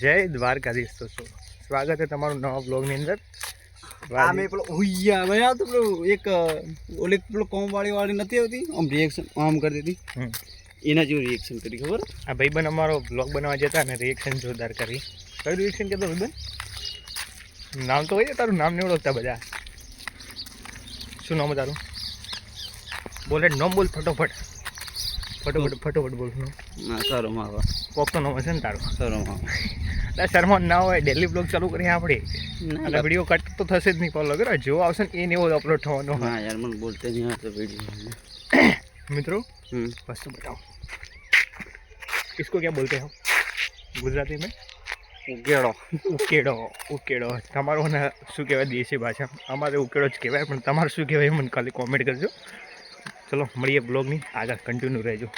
જય દ્વારકાધીશ. તો સ્વાગત છે તમારું નવા બ્લોગની અંદર. અમે પેલો હુઈયા મેં આ તો પેલું એક ઓલી પેલો કોમ વાળી નથી આવતી? આમ રિએક્શન આમ કરી હમ. એના જેવું રિએક્શન કરી ખબર? આ ભાઈબંધ અમારો બ્લોગ બનાવવા જતા અને રિએક્શન જોરદાર કરી. કયું રિએક્શન કહેતો ભાઈબંધ? નામ તો હોય તારું નામ નહીં ઓળખતા બધા. શું નામ તારું? બોલે નામ બોલ ફટોફટ. ફટોફટ ફટોફટ બોલ નામ ના સારો માવા કોક તો નામ હશે ને તારું સારો માવા એટલે શર્મા ના હોય ડેલી બ્લોગ ચાલુ કરીએ આપણે ના અને વિડીયો કટ તો થશે જ નહીં ફોલો કરો જો આવશે ને એ એવો અપલોડ થવાનો ના યાર મને બોલતે નહીં આવતો વિડીયો મિત્રો હમ वस्तु बताओ इसको क्या बोलते हो ગુજરાતી મેં ઉકેડો ઉકેડો ઉકેડો તમારો ને શું કહેવાય દેશી ભાષા અમારે ઉકેડો જ કહેવાય પણ તમારે શું કહેવાય એ મને ખાલી કોમેન્ટ કરજો ચલો મળીએ બ્લોગની આગળ કન્ટિન્યુ રહેજો.